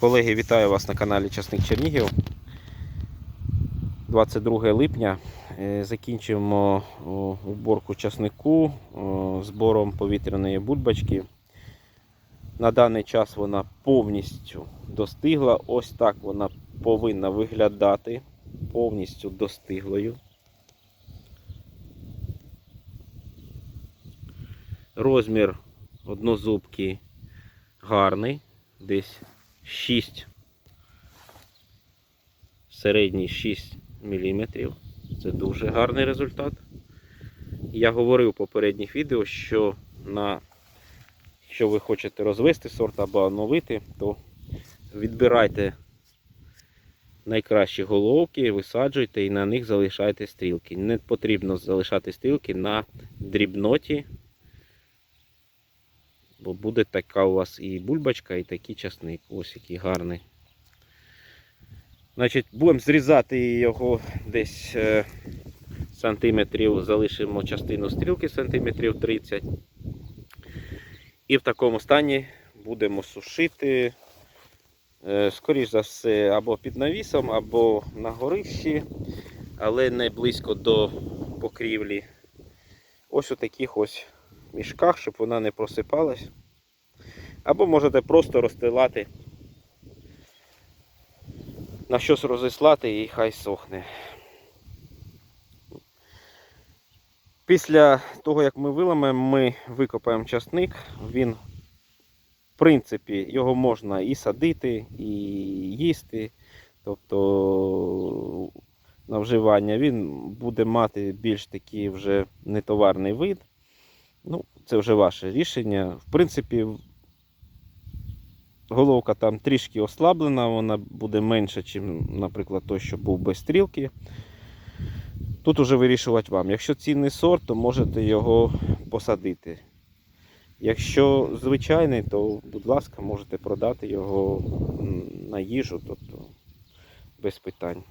Колеги, вітаю вас на каналі Часник Чернігів. 22 липня Е, закінчуємо уборку часнику збором повітряної бульбочки. На даний час вона повністю достигла. Ось так вона повинна виглядати повністю достиглою. Розмір однозубки гарний, десь 6, середній 6 мм. Це дуже гарний результат. Я говорив у попередніх відео, що на, якщо ви хочете розвести сорт або оновити, то відбирайте найкращі головки, висаджуйте і на них залишайте стрілки. Не потрібно залишати стрілки на дрібноті, бо буде така у вас і бульбочка, і такий часник. Ось який гарний. Значить, будемо зрізати його десь е, сантиметрів, залишимо частину стрілки сантиметрів 30. І в такому стані будемо сушити, е, скоріш за все, або під навісом, або на горищі, але не близько до покрівлі. Ось у таких ось мішках, щоб вона не просипалась. Або можете просто розстилати на щось розіслати і хай сохне. Після того, як ми виламаємо, ми викопаємо часник. Він, в принципі, його можна і садити, і їсти. Тобто на вживання він буде мати більш такий вже нетоварний вид. Ну, це вже ваше рішення. В принципі, Головка там трішки ослаблена, вона буде менша, ніж, наприклад, той, що був без стрілки. Тут уже вирішувати вам. Якщо цінний сорт, то можете його посадити. Якщо звичайний, то, будь ласка, можете продати його на їжу, тобто без питань.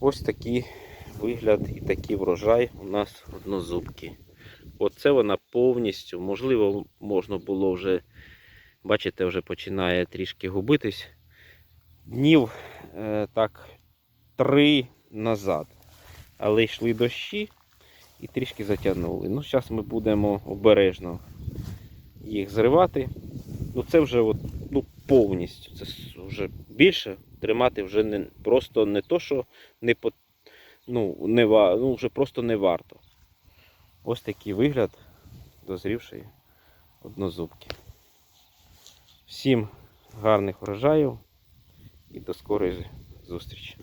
Ось такий вигляд і такий врожай у нас однозубки. Оце вона повністю, можливо, можна було вже Бачите, вже починає трішки губитись. Днів е, так три назад. Але йшли дощі і трішки затягнули. Ну, зараз ми будемо обережно їх зривати. Ну це вже от, ну, повністю. Це вже більше тримати вже не просто не то, що не по, ну, не, ну, вже просто не варто. Ось такий вигляд дозрівшої однозубки. Всім гарних врожаїв і до скорої зустрічі.